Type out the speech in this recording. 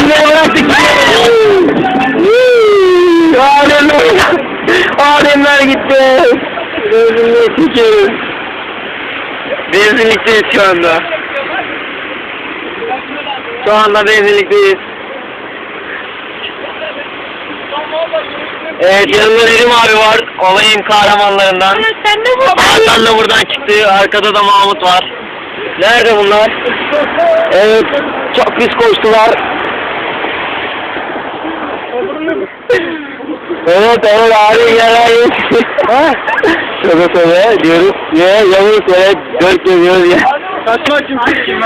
bıraktık gidiyoruz. Alemler. Alemler gitti. Benzinliğe çekiyoruz. Benzinlikteyiz şu anda. Şu anda benzinlikteyiz. Evet yanımda Nedim abi var. Olayın kahramanlarından. Sen de bu. Hakan da buradan çıktı. Arkada da Mahmut var. Nerede bunlar? Evet. Çok pis koştular. Evet evet abi gel abi. Söyle söyle diyoruz. Ya yavuz evet dört geziyoruz ya. Kaçma kimse girmez.